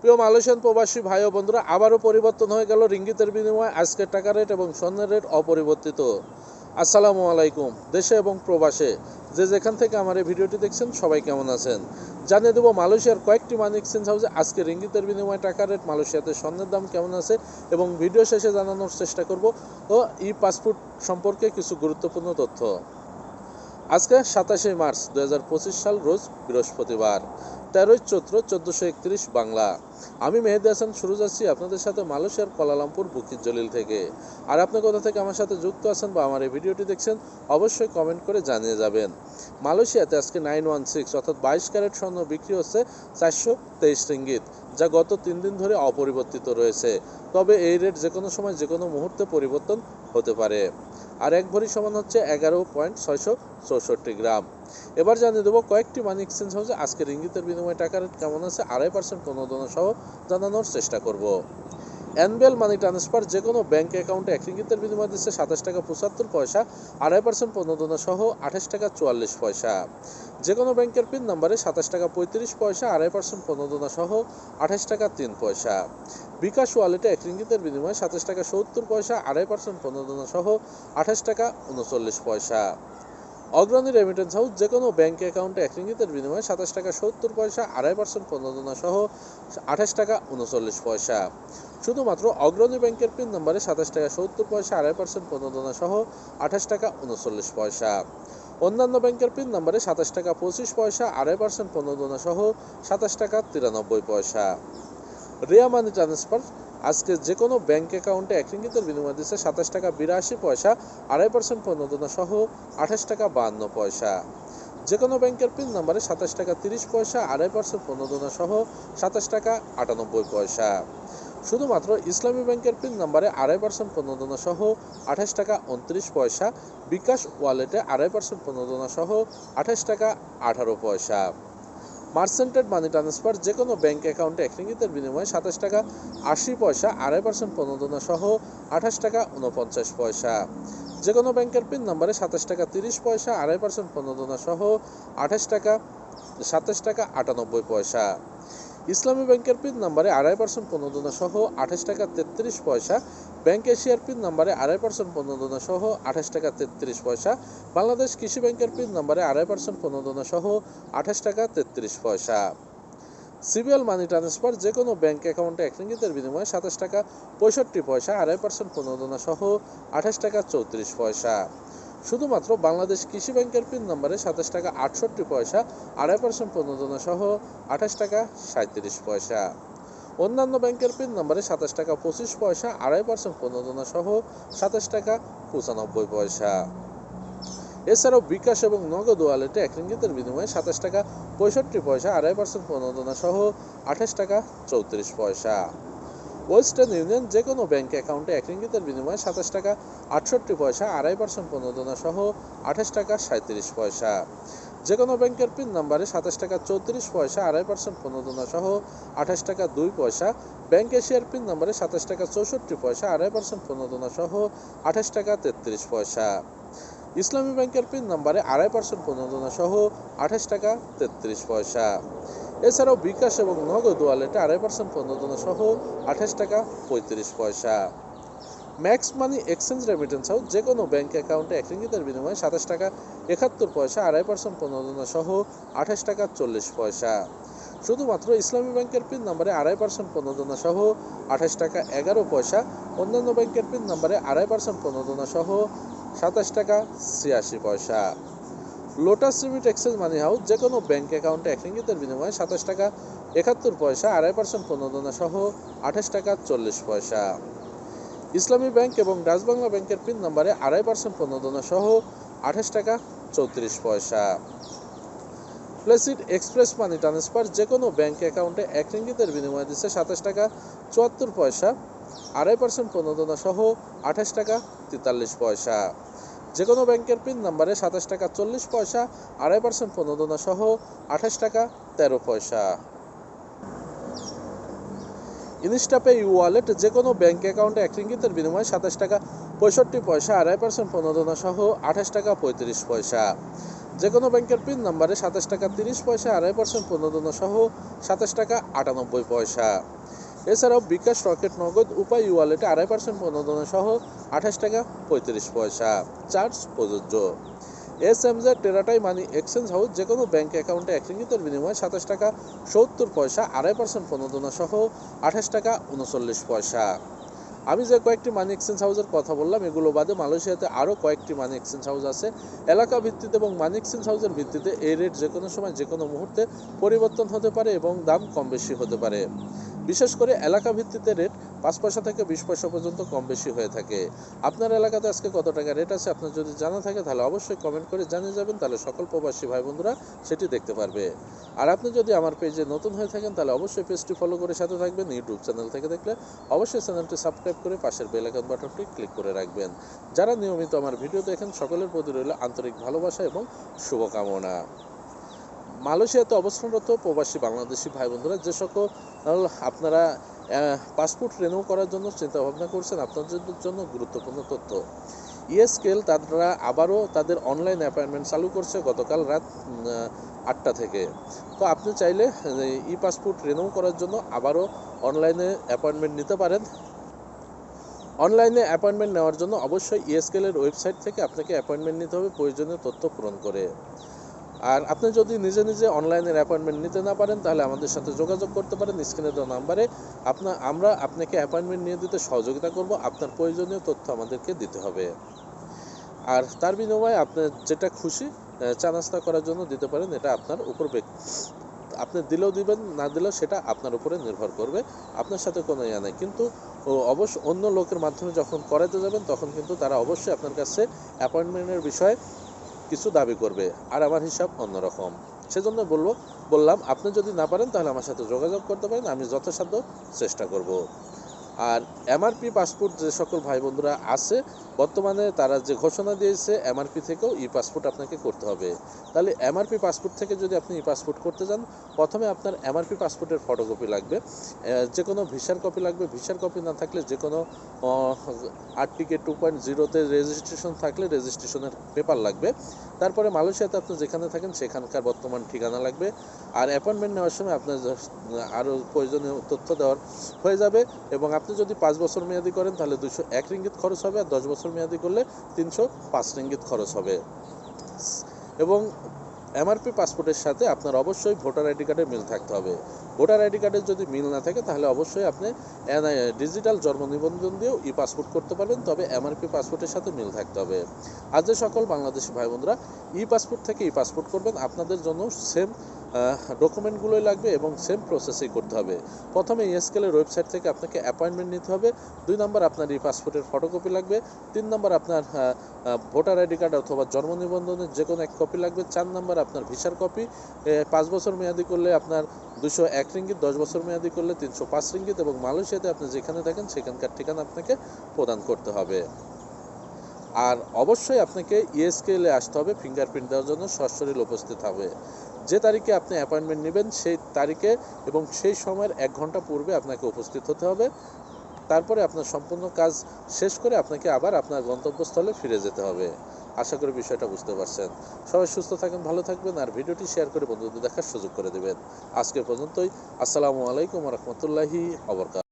প্রিয় মালয়েশিয়ান প্রবাসী ভাই ও বন্ধুরা, আবারও পরিবর্তন হয়ে গেল রিঙ্গিতের বিনিময়ে। আজকের টাকা রেট এবং স্বর্ণের রেট অপরিবর্তিত। আসসালামু আলাইকুম, দেশে এবং প্রবাসে। যে যেখান থেকে আমার এই ভিডিওটি দেখছেন, সবাই কেমন আছেন? জানিয়ে দেবো, মালয়েশিয়ার কয়েকটি মানি এক্সচেঞ্জ হাউসে আজকে রিঙ্গিতের বিনিময়ে টাকা রেট, মালয়েশিয়াতে স্বর্ণের দাম কেমন আছে এবং ভিডিও শেষে জানানোর চেষ্টা করব। ও ই পাসপোর্ট সম্পর্কে কিছু গুরুত্বপূর্ণ তথ্য। আজকে সাতাশে মার্চ দুই হাজার পঁচিশ সাল, রোজ বৃহস্পতিবার। তেরোই চৈত্র চোদ্দোশো একত্রিশ বাংলা। আমি মেহেদি হাসান, শুরু যাচ্ছি আপনাদের সাথে মালয়েশিয়ার কলালামপুর বুকির জলিল থেকে। আর আপনি কোথা থেকে আমার সাথে যুক্ত আছেন বা আমার এই ভিডিওটি দেখছেন, অবশ্যই কমেন্ট করে জানিয়ে যাবেন। মালয়েশিয়াতে আজকে নাইন ওয়ান সিক্স, অর্থাৎ বাইশ ক্যারেট স্বর্ণ বিক্রি হচ্ছে চারশো তেইশ রিঙ্গিত, যা গত তিন দিন ধরে অপরিবর্তিত রয়েছে। তবে এই রেট যে কোনো সময় যে কোনো মুহূর্তে পরিবর্তন হতে পারে। আর এক ভরি সমান হচ্ছে এগারো পয়েন্ট ছয়শো চৌষট্টি গ্রাম। এবার জানিয়ে দেবো কয়েকটি মানি এক্সচেঞ্জ হাউসে আজকের ইঙ্গিতের বিনিময়ে টাকা রেট কেমন আছে, আড়াই পার্সেন্ট প্রণোদনা সহ জানানোর চেষ্টা করব। এনবিএল মানি ট্রান্সফার যে কোনো ব্যাঙ্ক অ্যাকাউন্টে এক রিঙ্গিতের বিনিময় দিচ্ছে সাতাশ টাকা পঁচাত্তর পয়সা, আড়াই পার্সেন্ট প্রণোদনা সহ আঠাশ টাকা চুয়াল্লিশ পয়সা। যে কোনো ব্যাংকের পিন নাম্বারে সাতাশ টাকা পঁয়ত্রিশ পয়সা, আড়াই পার্সেন্ট প্রণোদনা সহ আঠাশ টাকা তিন পয়সা। বিকাশ ওয়ালেটে এক রিঙ্গিতের বিনিময়ে সাতাশ টাকা সত্তর পয়সা, আড়াই পার্সেন্ট প্রণোদনা সহ আঠাশ টাকা উনচল্লিশ পয়সা। অগ্রণী রেমিটেন্স হাউস যে কোনো ব্যাঙ্ক অ্যাকাউন্টে এক রিঙ্গিতের বিনিময়ে সাতাশ টাকা সত্তর পয়সা, আড়াই পার্সেন্ট প্রণোদনা সহ আঠাশ টাকা উনচল্লিশ পয়সা। শুধুমাত্র অগ্রণী ব্যাংকের পিন নম্বরে সাতাশ টাকা সত্তর পয়সা, আড়াই পার্সেন্ট প্রণোদনা সহ আঠাশ টাকা উনচল্লিশ পয়সা। অন্যান্য ব্যাংকের পিন নম্বরে সাতাশ টাকা পঁচিশ পয়সা, আড়াই পার্সেন্ট প্রণোদনা সহ সাতাশ টাকা তিরানব্বই পয়সা। রিয়া মানি ট্রান্সফার আজকে যে কোনো ব্যাংক অ্যাকাউন্টে এক রিঙ্গিতের বিনিময় দিচ্ছে সাতাশ টাকা বিরাশি পয়সা, আড়াই পার্সেন্ট প্রণোদনা সহ আঠাশ টাকা বাহান্ন পয়সা। যে কোনো ব্যাংকের পিন নাম্বারে সাতাশ টাকা তিরিশ পয়সা, আড়াই পার্সেন্ট প্রণোদনা সহ সাতাশ টাকা আটানব্বই পয়সা। শুধুমাত্র ইসলামী ব্যাংকের পিন নাম্বারে আড়াই পার্সেন্ট প্রণোদনা সহ আঠাশ টাকা উনত্রিশ পয়সা, বিকাশ ওয়ালেটে আড়াই পার্সেন্ট প্রণোদনা সহ আঠাশ টাকা আঠারো পয়সা। মার্সেন্টেড মানি ট্রান্সফার যে কোনো ব্যাঙ্ক অ্যাকাউন্টে এক রিঙ্গিতের বিনিময়ে সাতাশ টাকা আশি পয়সা, আড়াই পার্সেন্ট প্রণোদনা সহ আঠাশ টাকা উনপঞ্চাশ পয়সা। যে কোনো ব্যাংকের পিন নম্বরে সাতাশ টাকা তিরিশ পয়সা, আড়াই পার্সেন্ট প্রণোদনা সহ আঠাশ টাকা, সাতাশ টাকা আটানব্বই পয়সা। ইসলামী ব্যাংকের পিন নাম্বারে আড়াই পার্সেন্ট প্রণোদনা সহ আঠাশ টাকা তেত্রিশ পয়সা, ব্যাংক এশিয়ার পিন নাম্বারে আড়াই পার্সেন্ট প্রণোদনা সহ আঠাশ টাকা তেত্রিশ পয়সা, বাংলাদেশ কৃষি ব্যাংকের পিন নাম্বারে আড়াই পার্সেন্ট প্রণোদনা সহ আঠাশ টাকা তেত্রিশ পয়সা। সিবিএল মানি ট্রান্সফার যে কোনো ব্যাংক অ্যাকাউন্টে এক রিঙ্গিতের বিনিময়ে সাতাশ টাকা পঁয়ষট্টি পয়সা, আড়াই পার্সেন্ট প্রণোদনা সহ আঠাশ টাকা চৌত্রিশ পয়সা। শুধুমাত্র বাংলাদেশ কৃষি ব্যাংকের পিন নম্বরে সাতাশ টাকা আটষট্টি পয়সা, আড়াই পার্সেন্ট প্রণোদনা সহ আঠাশ টাকা সাঁত্রিশ পয়সা। অন্যান্য ব্যাংকের পিন নম্বরে সাতাশ টাকা পঁচিশ পয়সা, আড়াই পার্সেন্ট প্রণোদনা সহ সাতাশ টাকা পঁচানব্বই পয়সা। এছাড়াও বিকাশ এবং নগদ ওয়ালেটে এক রিঙ্গিতের বিনিময়ে সাতাশ টাকা পঁয়ষট্টি পয়সা, আড়াই পার্সেন্ট প্রণোদনা সহ আঠাশ টাকা চৌত্রিশ পয়সা। ওয়েস্টার্ন ইউনিয়ন যে কোনো ব্যাংক অ্যাকাউন্টে এক রিঙ্গিতের বিনিময়ে সাতাশ টাকা আটষট্টি পয়সা, আড়াই পার্সেন্ট প্রণোদনা সহ আঠাশ টাকা সাঁত্রিশ পয়সা। যে কোনো ব্যাংকের পিন নাম্বারে সাতাশ টাকা চৌত্রিশ পয়সা, আড়াই পার্সেন্ট প্রণোদনা সহ আঠাশ টাকা দুই পয়সা। ব্যাংক এশিয়ার পিন নাম্বারে সাতাশ টাকা চৌষট্টি পয়সা, আড়াই পার্সেন্ট প্রণোদনা সহ আঠাশ টাকা তেত্রিশ পয়সা। ইসলামী ব্যাংকের পিন নাম্বারে আড়াই পার্সেন্ট প্রণোদনা সহ আঠাশ টাকা তেত্রিশ পয়সা। এছাড়াও বিকাশ এবং নগদ ওয়ালেটে আড়াই পার্সেন্ট প্রণোদনা সহ আঠাশ টাকা পঁয়ত্রিশ পয়সা। Max money exchange remittance house যে কোনো ব্যাঙ্ক অ্যাকাউন্টে এক রিঙ্গিতের বিনিময়ে সাতাশ টাকা একাত্তর পয়সা, আড়াই পার্সেন্ট প্রণোদনা সহ আঠাশ টাকা চল্লিশ পয়সা। শুধুমাত্র ইসলামী ব্যাংকের পিন নাম্বারে আড়াই পার্সেন্ট প্রণোদনা সহ আঠাশ টাকা এগারো পয়সা, অন্যান্য ব্যাংকের পিন নাম্বারে আড়াই পার্সেন্ট প্রণোদনা সহ সাতাশ টাকা ছিয়াশি পয়সা। Lotus remit exchange money house যে কোনো ব্যাংক অ্যাকাউন্টে এক রিঙ্গিতের বিনিময়ে সাতাশ টাকা, একাত্তর পয়সা, আড়াই পার্সেন্ট প্রণোদনা সহ আঠাশ টাকা চল্লিশ পয়সা। ইসলামী ব্যাংক এবং ডাচ বাংলা ব্যাংকের পিন নম্বরে আড়াই পার্সেন্ট প্রণোদনা সহ আঠাশ টাকা চৌত্রিশ পয়সা। প্লেসিড এক্সপ্রেস মানি ট্রান্সফার যে কোনো ব্যাংক অ্যাকাউন্টে এক রিঙ্গিতের বিনিময়ে দিচ্ছে সাতাশ টাকা চুয়াত্তর পয়সা, আড়াই পার্সেন্ট প্রণোদনা সহ আঠাশ টাকা তেতাল্লিশ পয়সা। যে কোনো ব্যাংকের পিন নাম্বারে সাতাশ টাকা চল্লিশ পয়সা, আড়াই পার্সেন্ট প্রণোদনা সহ আঠাশ টাকা তেরো পয়সা। ইনস্টাপে ইউ ওয়ালেট যে কোনো ব্যাঙ্ক অ্যাকাউন্টে এক রিঙ্গিতের বিনিময়ে সাতাশ টাকা পঁয়ষট্টি পয়সা, আড়াই পার্সেন্ট প্রণোদনা সহ আঠাশ টাকা পঁয়ত্রিশ পয়সা। যে কোনো ব্যাংকের পিন নাম্বারে সাতাশ টাকা তিরিশ পয়সা, আড়াই পার্সেন্ট প্রণোদনা সহ সাতাশ টাকা আটানব্বই পয়সা। এছাড়াও বিকাশ রকেট নগদ, উপায় ওয়ালেটে আড়াই পার্সেন্ট প্রণোদনা সহ আঠাশ টাকা পঁয়ত্রিশ পয়সা। চার্জ প্রযোজ্য। এস এম জেড টেরাটাই মানি এক্সচেঞ্জ হাউস যে কোনো ব্যাঙ্ক অ্যাকাউন্টে এক রিঙ্গিতের বিনিময়ে সাতাশ টাকা সত্তর পয়সা, আড়াই পার্সেন্ট প্রণোদনা সহ আঠাশ টাকা উনচল্লিশ পয়সা। আমি যে কয়েকটি মানি এক্সচেঞ্জ হাউসের কথা বললাম, এগুলো বাদে মালয়েশিয়াতে আরও কয়েকটি মানি এক্সচেঞ্জ হাউস আছে। এলাকা ভিত্তিতে এবং মানি এক্সচেঞ্জ হাউসের ভিত্তিতে এই রেট যে কোনো সময় যে কোনো মুহূর্তে পরিবর্তন হতে পারে এবং দাম কম বেশি হতে পারে। বিশেষ করে এলাকা ভিত্তিতে রেট পাঁচ পয়সা থেকে বিশ পয়সা পর্যন্ত কম বেশি হয়ে থাকে। আপনার এলাকাতে আজকে কত টাকা রেট আছে আপনার যদি জানা থাকে তাহলে অবশ্যই কমেন্ট করে জানিয়ে যাবেন, তাহলে সকল প্রবাসী ভাই বন্ধুরা সেটি দেখতে পারবে। আর আপনি যদি আমার পেজে নতুন হয়ে থাকেন, তাহলে অবশ্যই পেজটি ফলো করে সাথে থাকবেন ইউটিউব চ্যানেল থেকে দেখলে অবশ্যই চ্যানেলটি সাবস্ক্রাইব করে পাশের বেল আইকন বাটনটি ক্লিক করে রাখবেন। যারা নিয়মিত আমার ভিডিও দেখেন, সকলের প্রতি রইল আন্তরিক ভালোবাসা এবং শুভকামনা। মালয়েশিয়াতে অবস্থানরত প্রবাসী বাংলাদেশি ভাই বন্ধুরা যে সকল আপনারা পাসপোর্ট রেনিউ করার জন্য চিন্তা ভাবনা করছেন, আপনাদের জন্য গুরুত্বপূর্ণ তথ্য। ইএসকেল তারা আবারও তাদের অনলাইন অ্যাপয়েন্টমেন্ট চালু করছে গতকাল রাত আটটা থেকে। তো আপনি চাইলে ই পাসপোর্ট রেনিউ করার জন্য আবারও অনলাইনে অ্যাপয়েন্টমেন্ট নিতে পারেন। অনলাইনে অ্যাপয়েন্টমেন্ট নেওয়ার জন্য অবশ্যই ইএসকেলের ওয়েবসাইট থেকে আপনাকে অ্যাপয়েন্টমেন্ট নিতে হবে, প্রয়োজনীয় তথ্য পূরণ করে। আর আপনি যদি নিজে নিজে অনলাইনের অ্যাপয়েন্টমেন্ট নিতে না পারেন, তাহলে আমাদের সাথে যোগাযোগ করতে পারেন। স্ক্রিনে দেওয়া নাম্বারে আপনার আমরা আপনাকে অ্যাপয়েন্টমেন্ট নিয়ে দিতে সহযোগিতা করব। আপনার প্রয়োজনীয় তথ্য আমাদেরকে দিতে হবে। আর তার বিনিময়ে আপনার যেটা খুশি চা নাস্তা করার জন্য দিতে পারেন, এটা আপনার উপর আপনি দিলেও দিবেন, না দিলেও সেটা আপনার উপরে নির্ভর করবে। আপনার সাথে কোনো ইয়া নেই। কিন্তু অবশ্য অন্য লোকের মাধ্যমে যখন করাতে যাবেন, তখন কিন্তু তারা অবশ্যই আপনার কাছে অ্যাপয়েন্টমেন্টের বিষয়ে কিছু দাবি করবে আর আমার হিসাব অন্যরকম। সেজন্য বলব, বললাম, আপনি যদি না পারেন তাহলে আমার সাথে যোগাযোগ করতে পারেন, আমি যথাসাধ্য চেষ্টা করব। আর এমআরপি পাসপোর্ট যে সকল ভাই বন্ধুরা আছে, বর্তমানে তারা যে ঘোষণা দিয়েছে এমআরপি থেকেও ই পাসপোর্ট আপনাকে করতে হবে। তাহলে এমআরপি পাসপোর্ট থেকে যদি আপনি ই পাসপোর্ট করতে যান, প্রথমে আপনার এমআরপি পাসপোর্টের ফটোকপি লাগবে। যে কোনো ভিসার কপি লাগবে। ভিসার কপি না থাকলে যে কোনো আট টিকেট টু পয়েন্ট জিরোতে রেজিস্ট্রেশন থাকলে রেজিস্ট্রেশনের পেপার লাগবে। তারপরে মালয়েশিয়াতে আপনি যেখানে থাকেন, সেখানকার বর্তমান ঠিকানা লাগবে। আর অ্যাপয়েন্টমেন্ট নেওয়ার সময় আপনার আরও প্রয়োজনীয় তথ্য দেওয়ার হয়ে যাবে এবং আপনি যদি পাঁচ বছর মেয়াদি করেন, তাহলে দুশো এক রিঙ্গিত খরচ হবে, আর দশ বছর মেয়াদি করলে তিনশো পাঁচ রিঙ্গিত খরচ হবে। এবং এমআরপি পাসপোর্টের সাথে আপনার অবশ্যই ভোটার আইডি কার্ডের মিল থাকতে হবে। ভোটার আইডি কার্ডের যদি মিল না থাকে, তাহলে অবশ্যই আপনি ডিজিটাল জন্ম নিবন্ধন দিয়েও ই পাসপোর্ট করতে পারবেন, তবে এমআরপি পাসপোর্টের সাথে মিল থাকতে হবে। আর যে সকল বাংলাদেশি ভাই বোনরা ই পাসপোর্ট থেকে ই পাসপোর্ট করবেন, আপনাদের জন্য সেম ডকুমেন্টগুলোই লাগবে এবং সেম প্রসেসই করতে হবে। প্রথমে ইএসকেলের ওয়েবসাইট থেকে আপনাকে অ্যাপয়েন্টমেন্ট নিতে হবে। দুই নম্বর আপনার এই পাসপোর্টের ফটোকপি লাগবে। তিন নম্বর আপনার ভোটার আইডি কার্ড অথবা জন্ম নিবন্ধনের যে কোনো এক কপি লাগবে। চার নম্বর আপনার ভিসার কপি পাঁচ বছর মেয়াদি করলে আপনার দুশো এক রিঙ্গিত, দশ বছর মেয়াদি করলে তিনশো পাঁচ রিঙ্গিত এবং মালয়েশিয়াতে আপনি যেখানে থাকেন, সেখানকার ঠিকানা আপনাকে প্রদান করতে হবে। আর অবশ্যই আপনাকে ইএসকেলে আসতে হবে ফিঙ্গারপ্রিন্ট দেওয়ার জন্য সশরীর উপস্থিত হবে। যে তারিখে আপনি অ্যাপয়েন্টমেন্ট নেবেন, সেই তারিখে এবং সেই সময়ের এক ঘণ্টা পূর্বে আপনাকে উপস্থিত হতে হবে। তারপরে আপনার সম্পূর্ণ কাজ শেষ করে আপনাকে আবার আপনার গন্তব্যস্থলে ফিরে যেতে হবে। আশা করি বিষয়টা বুঝতে পারছেন। সবাই সুস্থ থাকেন, ভালো থাকবেন আর ভিডিওটি শেয়ার করে বন্ধুদের দেখার সুযোগ করে দেবেন। আজকে পর্যন্তই। আসসালামু আলাইকুম রহমতুল্লাহি অবরকাত